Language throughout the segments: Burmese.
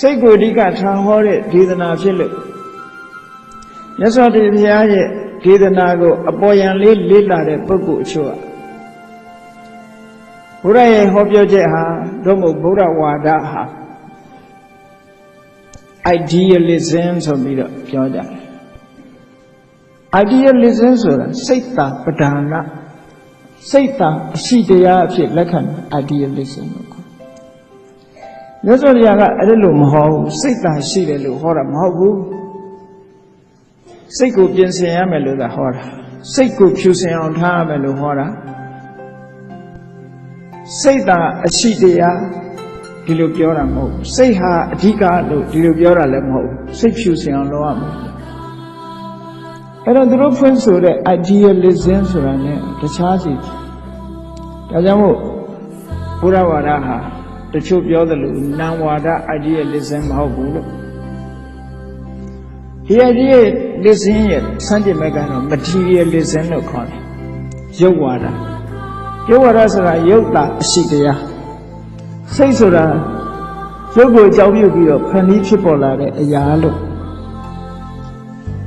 စိတ်ကိုအဓိကထားဟောတဲ့ဒေသနာဖြစ်လို့မြတ်စွာဘုရားရဲ့ဒေသနာကိုအပေါ်ယံလေးလေ့လာတဲ့ပုဂ္ဂိုလ်အချို့ကဘုရားရဲ့ဟောပြောချက်ဟာတို့မို့ဗုဒ္ဓဝါဒဟာ idealism ဆိုပြီးတော့ပြောကြတယ် idealism ဆိုတာစိတ်တာပဒါနစိတ်တာအရှိတရားအဖြစ်လက်ခံတယ် idealism လို့ခေါ် မြတ်စွာဘုရားကအဲ့ဒါလို့မဟောဘူးစိတ်တာရှိတယ်လို့ဟောတာမဟုတ်ဘူးစိတ်ကိုပြင်ဆင်ရမယ်လို့သာဟောတာစိတ်ကိုဖြူစင်အောင်ထားရမယ်လို့ဟောတာစိတ်တာအရှိတရားဒီလိုပြောတာမဟုတ်ဘူးစိတ်ဟာအဓိကလို့ဒီလိုပြောတာလည်းမဟုတ်ဘူးစိတ်ဖြူစင်အောင်လုပ်ရမယ်အဲ့တော့သူတို့ဖွင့်ဆိုတဲ့ idealism ဆိုတာ ਨੇ တခြားစီဒါကြောင့်မို့ဘုရားဝါဒဟာ တချို့ပြောသလိုနံဝါဒ idealism မဟုတ်ဘူးလို့ဒီ idealism ရဲ့စံကျင်ဘက်ကတော့ materialism လို့ခေါ်တယ်ရုပ်ဝါဒရုပ်ဝါဒဆိုတာရုပ်တာအရှိတရားစိတ်ဆိုတာရုပ်ကိုအကြောင်းပြုပြီးတော့ဖန်ပြီးဖြစ်ပေါ်လာတဲ့အရာလို့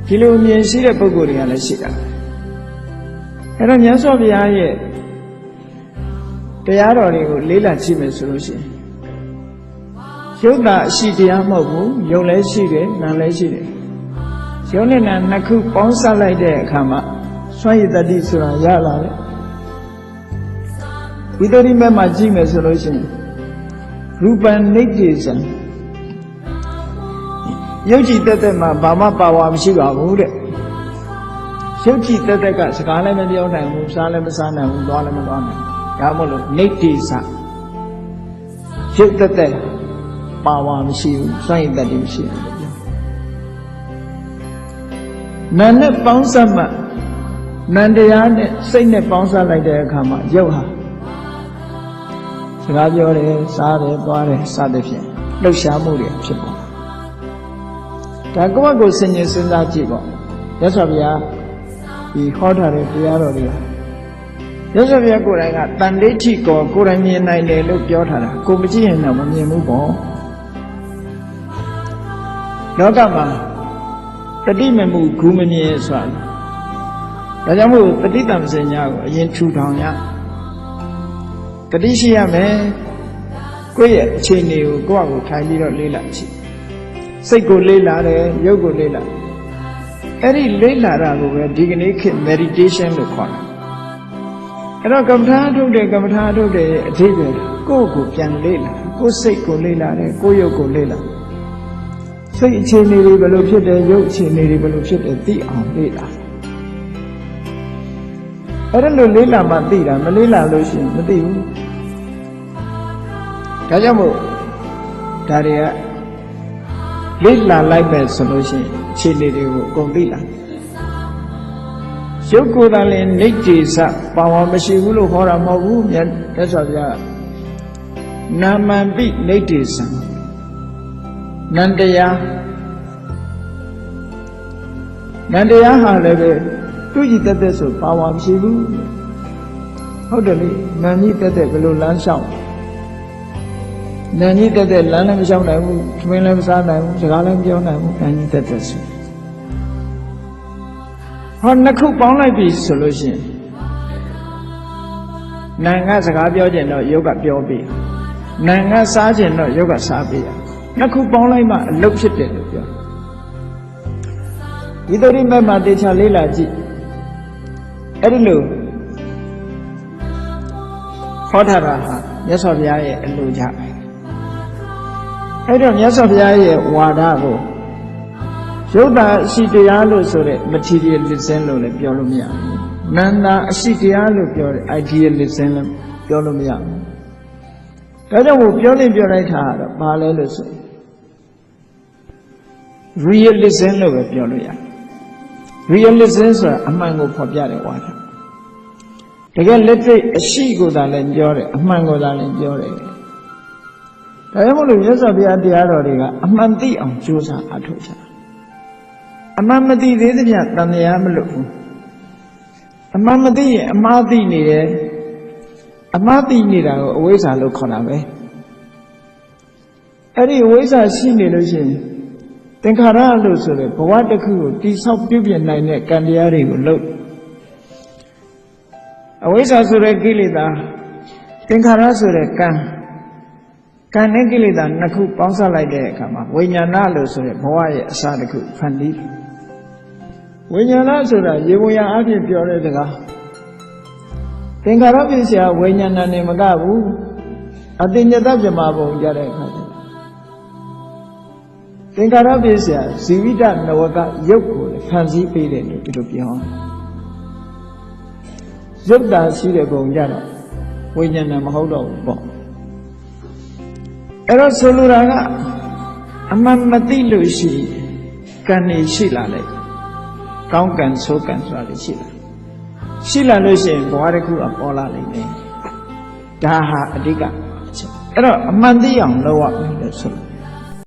ဒီလိုအမြင်ရှိတဲ့ပုဂ္ဂိုလ်တွေကလည်းရှိတာအဲ့တော့မြတ်စွာဘုရားရဲ့တရားတော်တွေကိုလေးလာကြည့်မယ်ဆိုလို့ရှိရင် ရုပ်တာအရှိတရားမဟုတ်ဘူးရုပ်လည်းရှိတယ်နာမ်လည်းရှိတယ်ရုပ်နဲ့နာမ်နှစ်ခုပေါင်းစပ်လိုက်တဲ့အခါမှာစွန့်ရည်တတိဆိုတာရလာတယ်ဝိတ္တိမဲ့မှာကြည့်မယ်ဆိုလို့ရှိရင်ရူပံနိဋ္ဌိစံရုပ်ကြည်တက်တက်မှာဘာမှပါဝါမရှိပါဘူးတဲ့ရုပ်ကြည်တက်တက်ကစကားလည်းမပြောနိုင်ဘူးစားလည်းမစားနိုင်ဘူးသွားလည်းမသွားနိုင်ဘူးဒါမှမဟုတ်နိဋ္ဌိစရုပ်တက်တက် ပါဝါမရှိဘူးစွန့်ရည်တတ်တယ်မရှိဘူးနာနဲ့ပေါင်းစပ်မှနန္တရားနဲ့စိတ်နဲ့ပေါင်းစပ်လိုက်တဲ့အခါမှာရုပ်ဟာစကားပြောတယ်စားတယ်သွားတယ်စသဖြင့်လှုပ်ရှားမှုတွေဖြစ်ပေါ်ဒါကိုယ့်ဘက်ကိုစဉ်းကျင်စဉ်းစားကြည့်ပေါ့ရသော်ဗျာဒီဟောထားတဲ့တရားတော်တွေကရသော်ဗျာကိုယ်တိုင်ကတန်ဋိဋ္ဌိကောကိုယ်တိုင်မြင်နိုင်တယ်လို့ပြောထားတာကိုမကြည့်ရင်တော့မမြင်ဘူးပေါ့ လောကမှာတတိမမှုဂူမမြင်ဆိုတာဒါကြောင့်မို့တတိတံစင်ညာကိုအရင်ထူထောင်ရတတိရှိရမယ်ကိုယ့်ရဲ့အခြေအနေကိုကိုယ့်အကိုထိုင်ပြီးတော့လေးလာကြည့်စိတ်ကိုလေးလာတယ်ရုပ်ကိုလေးလာအဲ့ဒီလေးလာတာကိုပဲဒီကနေ့ခေတ် meditation လို့ခေါ်တယ်အဲ့တော့ကမ္မထာထုတ်တယ်ကမ္မထာထုတ်တယ်အဓိပ္ပာယ်ကိုယ့်ကိုပြန်လေးလာကိုယ်စိတ်ကိုလေးလာတယ်ကိုယ်ရုပ်ကိုလေးလာ စိတ်အခြေအနေတွေဘယ်လိုဖြစ်တယ်ရုပ်အခြေအနေတွေဘယ်လိုဖြစ်တယ်သိအောင်လေးလာအဲ့ဒါလို့လေးလာမှသိတာမလေးလာလို့ရှိရင်မသိဘူးဒါကြောင့်မို့ဒါတွေကလေးလာလိုက်ပဲဆိုလို့ရှိရင်အခြေအနေတွေကိုအကုန်သိလာရုပ်ကိုယ်တိုင်လည်းနေကြည်စပါဝါမရှိဘူးလို့ဟောတာမဟုတ်ဘူးမြတ်သက်စွာဘုရားနာမံပိနေကြည်စံ နန္တရားနန္တရားဟာလည်းပဲသူကြည်တက်တက်ဆိုပါဝါမရှိဘူးဟုတ်တယ်လေနန္ကြီးတက်တက်ဘယ်လိုလမ်းလျှောက်နန်ကြီးတက်တက်လမ်းလည်းမလျှောက်နိုင်ဘူးခမင်းလည်းမစားနိုင်ဘူးစကားလည်းမပြောနိုင်ဘူးနန်ကြီးတက်တက်ဆိုဟောနှစ်ခုပေါင်းလိုက်ပြီဆိုလို့ရှိရင်နန်ကစကားပြောကျင်တော့ယုတ်ကပြောပြီနန်ကစားကျင်တော့ယုတ်ကစားပြီ နှစ်ခုပေါင်းလိုက်မှအလုတ်ဖြစ်တယ်လို့ပြောဒီတရိမတ်မှာတေချာလေးလာကြည့်အဲ့ဒီလိုဟောထားတာဟာမြတ်စွာဘုရားရဲ့အလိုကြပဲအဲ့တော့မြတ်စွာဘုရားရဲ့ဝါဒကိုရုပ်တာအရှိတရားလို့ဆိုတဲ့ materialism လို့လည်းပြောလို့မရဘူး။နန္တာအရှိတရားလို့ပြောတဲ့ idealism လို့ပြောလို့မရဘူး။ဒါကြောင့်မို့ပြောနေပြောလိုက်တာကတော့ဘာလဲလို့ဆို realism လို့ပဲပြောလို့ရတယ်။ realism ဆိုတာအမှန်ကိုဖော်ပြတဲ့ဝါဒ။တကယ်လက်တွေ့အရှိကိုသာလည်းပြောတယ်အမှန်ကိုသာလည်းပြောတယ်။ဒါကြောင့်မလို့မြတ်စွာဘုရားတရားတော်တွေကအမှန်သိအောင်ကြိုးစားအထောက်ကြအမှန်မသိသေးသမျှတန်တရားမလွတ်ဘူးအမှန်မသိရင်အမှားသိနေတယ်အမှားသိနေတာကိုအဝိဇ္ဇာလို့ခေါ်တာပဲအဲ့ဒီဝိဇ္ဇာရှိနေလို့ရှိရင် သင်္ခါရလို့ဆိုတဲ့ဘဝတစ်ခုကိုတိဆောက်ပြုပြင်နိုင်တဲ့ကံတရားတွေကိုလုပ်အဝိဇ္ဇာဆိုတဲ့ကိလေသာသင်္ခါရဆိုတဲ့ကံကံနဲ့ကိလေသာနှစ်ခုပေါင်းစပ်လိုက်တဲ့အခါမှာဝိညာဏလို့ဆိုတဲ့ဘဝရဲ့အစတစ်ခုဖန်တီးတယ်ဝိညာဏဆိုတာရေပုံရအဖြစ်ပြောတဲ့စကားသင်္ခါရပစ္စယဝိညာဏနဲ့မကဘူးအတိညတဗြဟ္မာပုံကြတဲ့အခါကျ သင်္ခါရပစ္စယဇီဝိတနဝကရုပ်ကိုဖန်ဆီးပေးတယ်လို့ဒီလိုပြောတယ်ရုပ်တာရှိတဲ့ပုံကြတော့ဝိညာဏမဟုတ်တော့ဘူးပေါ့အဲ့တော့ဆိုလိုတာကအမှန်မသိလို့ရှိရင်ကံနေရှိလာလိုက်ကောင်းကံဆိုးကံဆိုတာလည်းရှိလာရှိလာလို့ရှိရင်ဘဝတစ်ခုကပေါ်လာနိုင်တယ်ဒါဟာအဓိကအချက်အဲ့တော့အမှန်သိအောင်လုပ်ရမယ်လို့ဆိုလို့